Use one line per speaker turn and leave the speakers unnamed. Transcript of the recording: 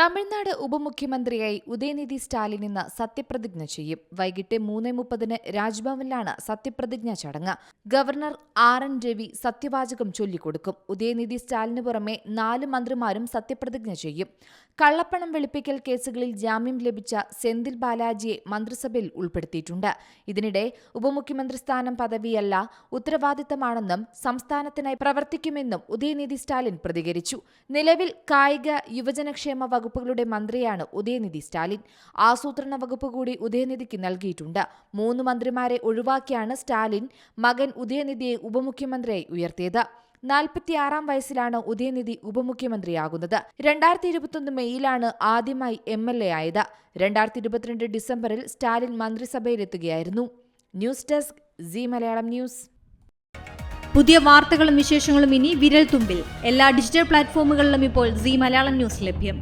തമിഴ്നാട് ഉപമുഖ്യമന്ത്രിയായി ഉദയനിധി സ്റ്റാലിൻ ഇന്ന് സത്യപ്രതിജ്ഞ ചെയ്യും. വൈകിട്ട് മൂന്ന് മുപ്പതിന് രാജ്ഭവനിലാണ് സത്യപ്രതിജ്ഞ ചടങ്ങ്. ഗവർണർ ആർ എൻ രവി സത്യവാചകം ചൊല്ലിക്കൊടുക്കും. ഉദയനിധി സ്റ്റാലിന് പുറമെ നാല് മന്ത്രിമാരും സത്യപ്രതിജ്ഞ ചെയ്യും. കള്ളപ്പണം വെളുപ്പിക്കൽ കേസുകളിൽ ജാമ്യം ലഭിച്ച സെന്തിൽ ബാലാജിയെ മന്ത്രിസഭയിൽ ഉൾപ്പെടുത്തിയിട്ടുണ്ട്. ഇതിനിടെ ഉപമുഖ്യമന്ത്രി സ്ഥാനം പദവിയല്ല ഉത്തരവാദിത്തമാണെന്നും സംസ്ഥാനത്തിനായി പ്രവർത്തിക്കുമെന്നും ഉദയനിധി സ്റ്റാലിൻ പ്രതികരിച്ചു. നിലവിൽ കായിക യുവജനക്ഷേമ വകുപ്പുകളുടെ മന്ത്രിയാണ് ഉദയനിധി സ്റ്റാലിൻ. ആസൂത്രണ വകുപ്പ് കൂടി ഉദയനിധിക്ക് നൽകിയിട്ടുണ്ട്. മൂന്ന് മന്ത്രിമാരെ ഒഴിവാക്കിയാണ് സ്റ്റാലിൻ മകൻ ഉദയനിധിയെ ഉപമുഖ്യമന്ത്രിയായി ഉയർത്തിയത്. നാൽപ്പത്തിയാറാം വയസ്സിലാണ് ഉദയനിധി ഉപമുഖ്യമന്ത്രിയാകുന്നത്. രണ്ടായിരത്തി ഇരുപത്തൊന്ന് മെയ്യിലാണ് ആദ്യമായി എം എൽ എ ആയത്. രണ്ടായിരത്തി ഇരുപത്തിരണ്ട് ഡിസംബറിൽ Stalin മന്ത്രിസഭയിലെത്തുകയായിരുന്നു. News desk C Malayalam news.
പുതിയ വാർത്തകളും വിശേഷങ്ങളും ഇനി വിരൽ തുമ്പിൽ എല്ലാ ഡിജിറ്റൽ പ്ലാറ്റ്ഫോമുകളിലും ഇപ്പോൾ സി മലയാളം ന്യൂസ് ലഭ്യം.